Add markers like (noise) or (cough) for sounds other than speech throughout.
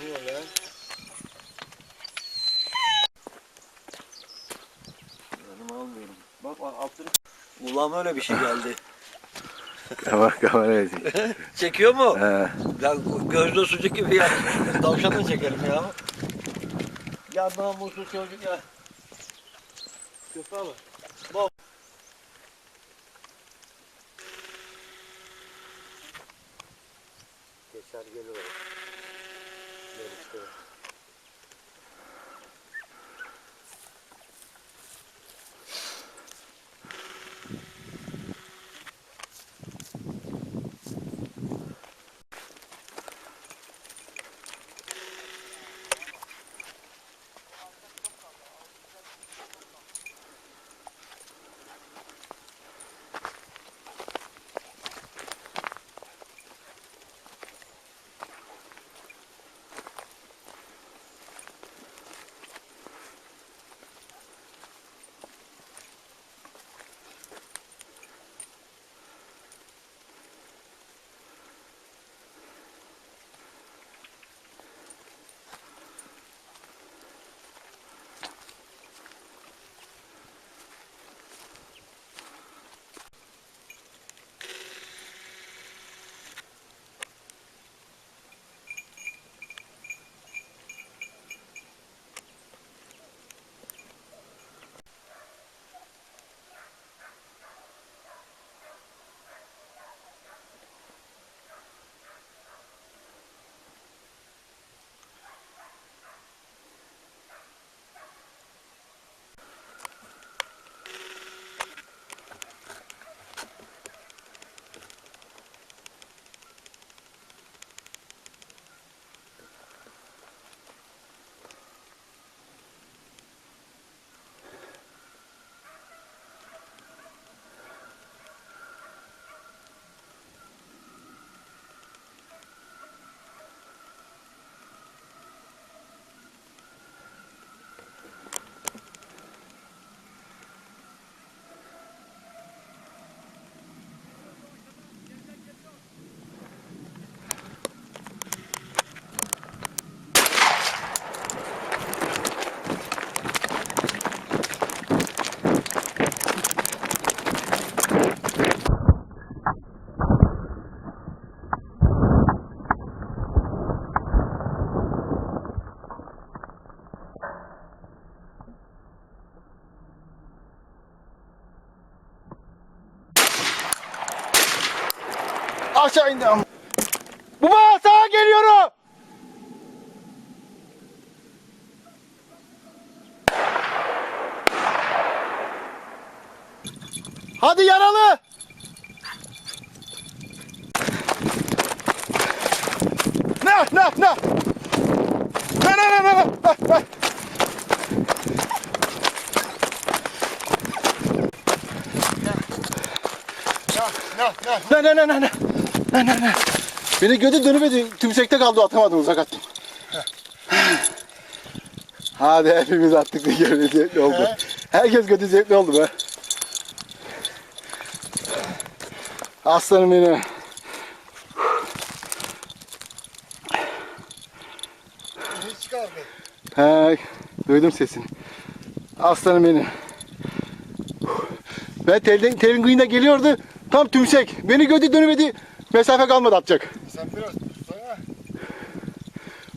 Niye lan? Önüm almıyorum. Bak altını... Ulan öyle bir şey geldi. (laughs) Bak kameraya (laughs) çek. Çekiyor mu? He. Ya gözde sucuk gibi ya. Tavşanı çekelim ya. Ya namuslu çocuk ya. Kötü ama. Bak. Aşağı indim. Baba sağa geliyorum. Hadi yaralı. Ne ne ne? Ne ne ne ne? ne, ne? Ne ne ne ne ne? Ne ne ne? Beni gödü dönümedi. Tümsekte kaldı atamadım uzak attım. Hadi hepimiz attık bir kere zevkli oldu. Herkes gödü zevkli oldu be. Aslanım benim. He, duydum sesini. Aslanım benim. Ben telin, telin kıyında geliyordu. Tam tümsek. Beni gödü dönmedi. Mesafe kalmadı atacak. Sen biraz tutsana.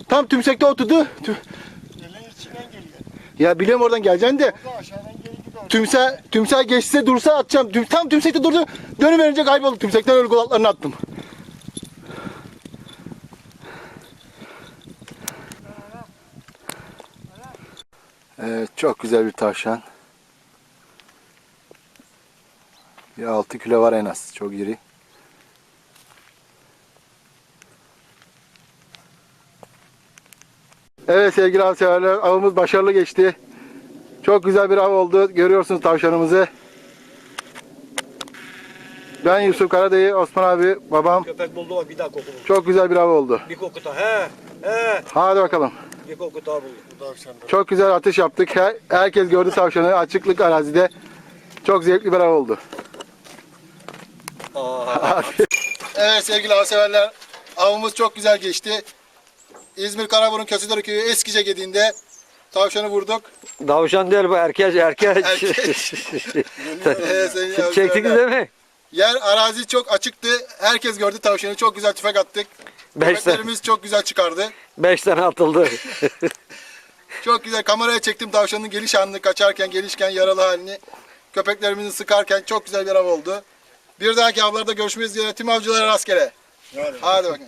Tam tümsekte oturdu. Tü- Elin içinden geliyor. Ya biliyorum oradan geleceğini de. O da aşağıdan geri gidiyor. Tümse, tümsel geçse dursa atacağım. Tüm, tam tümsekte durdu. Dönüverince kayboldu. Tümsekten öyle kulaklarını attım. Evet çok güzel bir tavşan. Bir 6 kilo var en az. Çok iri. Evet sevgili av severler avımız başarılı geçti. Çok güzel bir av oldu. Görüyorsunuz tavşanımızı. Ben Yusuf Karadayı, Osman abi, babam. Köpek buldu o bir daha koku buldu. Çok güzel bir av oldu. Bir koku. He. He. Hadi bakalım. Bir koku daha buldu. Bu tavşanda. Çok güzel atış yaptık. Her, herkes gördü tavşanı. Açıklık arazide. Çok zevkli bir av oldu. Aa. Evet sevgili av severler. Avımız çok güzel geçti. İzmir Karaburun Kösedere Köyü Eskice Gediği'nde Tavşanı vurduk. Tavşan değil bu. Erkeş. Ee, seni Çektiniz değil mi? Yer arazi çok açıktı. Herkes gördü tavşanı. Çok güzel tüfek attık. Beş tane, Köpeklerimiz çok güzel çıkardı. beş tane atıldı. (laughs) Çok güzel kameraya çektim tavşanın geliş anını kaçarken, gelişken yaralı halini. Köpeklerimizi sıkarken çok güzel bir av oldu. Bir dahaki avlarda görüşmek üzere. Tüm avcılara rastgele. Yani. Hadi bakın.